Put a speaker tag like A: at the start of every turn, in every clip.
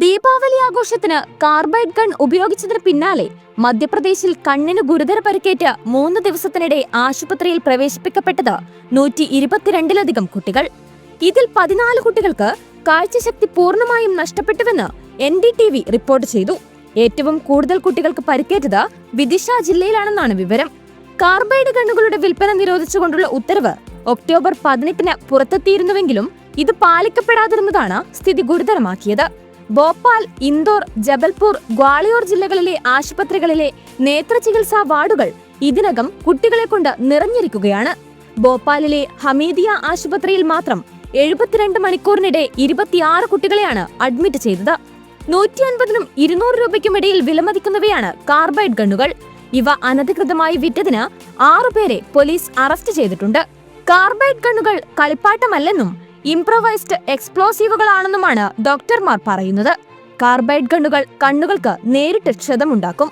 A: ദീപാവലി ആഘോഷത്തിന് carbide gun ഉപയോഗിച്ചതിന് പിന്നാലെ മധ്യപ്രദേശിൽ കണ്ണിന് ഗുരുതര പരിക്കേറ്റ് മൂന്ന് ദിവസത്തിനിടെ ആശുപത്രിയിൽ പ്രവേശിപ്പിക്കപ്പെട്ടത് നൂറ്റി ഇരുപത്തിരണ്ടിലധികം കുട്ടികൾ. ഇതിൽ പതിനാല് കുട്ടികൾക്ക് കാഴ്ചശക്തി പൂർണമായും നഷ്ടപ്പെട്ടുവെന്ന് N D T V report ചെയ്തു. ഏറ്റവും കൂടുതൽ കുട്ടികൾക്ക് പരിക്കേറ്റത് വിദിഷ ജില്ലയിലാണെന്നാണ് വിവരം. കാർബൈഡ് ഗണ്ണുകളുടെ വിൽപ്പന നിരോധിച്ചുകൊണ്ടുള്ള ഉത്തരവ് ഒക്ടോബർ പതിനെട്ടിന് പുറത്തെത്തിയിരുന്നുവെങ്കിലും ഇത് പാലിക്കപ്പെടാതിരുന്നതാണ് സ്ഥിതി ഗുരുതരമാക്കിയത്. ഭോപ്പാൽ ഇൻദോർ ജബൽപൂർ ഗ്വാളിയോർ ജില്ലകളിലെ ആശുപത്രികളിലെ നേത്രചികിത്സാ വാർഡുകൾ ഇതിനകം കുട്ടികളെ കൊണ്ട് നിറഞ്ഞിരിക്കുകയാണ്. ഭോപ്പാലിലെ ഹമീദിയ ആശുപത്രിയിൽ മാത്രം എഴുപത്തിരണ്ട് മണിക്കൂറിനിടെ ഇരുപത്തിയാറ് കുട്ടികളെയാണ് അഡ്മിറ്റ് ചെയ്തത്. നൂറ്റി അൻപതിനും ഇരുന്നൂറ് രൂപയ്ക്കും ഇടയിൽ വിലമതിക്കുന്നവയാണ് കാർബൈഡ് ഗണ്ണുകൾ. ഇവ അനധികൃതമായി വിറ്റതിന് ആറുപേരെ പോലീസ് അറസ്റ്റ് ചെയ്തിട്ടുണ്ട്. കാർബൈഡ് ഗണ്ണുകൾ കളിപ്പാട്ടമല്ലെന്നും ഇംപ്രവൈസ്ഡ് എക്സ്പ്ലോസീവുകളാണെന്നുമാണ് ഡോക്ടർമാർ പറയുന്നത്. കാർബൈഡ് ഗണ്ണുകൾ കണ്ണുകൾക്ക് നേരിട്ട് ക്ഷതമുണ്ടാക്കും.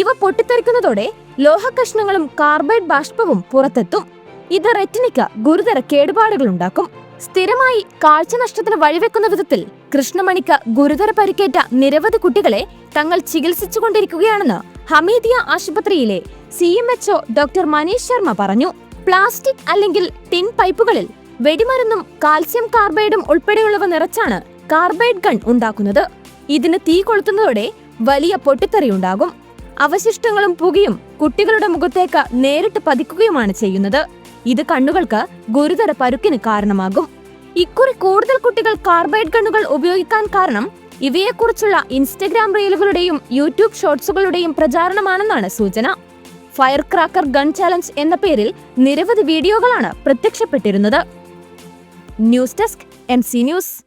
A: ഇവ പൊട്ടിത്തെറിക്കുന്നതോടെ ലോഹകഷ്ണങ്ങളും കാർബൈഡ് ബാഷ്പവും പുറത്തെത്തും. ഇത് റെറ്റിനിക്ക് ഗുരുതര കേടുപാടുകൾ ഉണ്ടാക്കും സ്ഥിരമായി കാഴ്ചനഷ്ടത്തിന് വഴിവെക്കുന്ന വിധത്തിൽ കൃഷ്ണമണിക്ക് ഗുരുതര പരിക്കേറ്റ നിരവധി കുട്ടികളെ തങ്ങൾ ചികിത്സിച്ചുകൊണ്ടിരിക്കുകയാണെന്ന് ഹമീദിയ ആശുപത്രിയിലെ C M HO doctor Manish Sharma പറഞ്ഞു. പ്ലാസ്റ്റിക് അല്ലെങ്കിൽ ടിൻ പൈപ്പുകളിൽ വെടിമരുന്നും കാൽസ്യം കാർബൈഡും ഉൾപ്പെടെയുള്ളവ നിറച്ചാണ് കാർബൈഡ് ഗൺ ഉണ്ടാക്കുന്നത്. ഇതിന് തീ കൊളുത്തുന്നതോടെ വലിയ പൊട്ടിത്തെറി ഉണ്ടാകും. അവശിഷ്ടങ്ങളും പുകയും കുട്ടികളുടെ മുഖത്തേക്ക് നേരിട്ട് പതിക്കുകയുമാണ് ചെയ്യുന്നത്. ഇത് കണ്ണുകൾക്ക് ഗുരുതര പരുക്കിന് കാരണമാകും. ഇക്കുറി കൂടുതൽ കുട്ടികൾ കാർബൈഡ് ഗണ്ണുകൾ ഉപയോഗിക്കാൻ കാരണം ഇവയെക്കുറിച്ചുള്ള ഇൻസ്റ്റഗ്രാം റീലുകളുടെയും യൂട്യൂബ് ഷോർട്സുകളുടെയും പ്രചാരണമാണെന്നാണ് സൂചന. ഫയർ ക്രാക്കർ ഗൺ ചാലഞ്ച് എന്ന പേരിൽ നിരവധി വീഡിയോകളാണ് പ്രത്യക്ഷപ്പെട്ടിരുന്നത്. News desk M C news.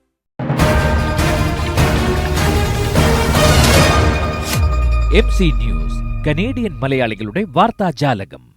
B: M C news Canadian മലയാളികളുടെ വാർത്താജാലകം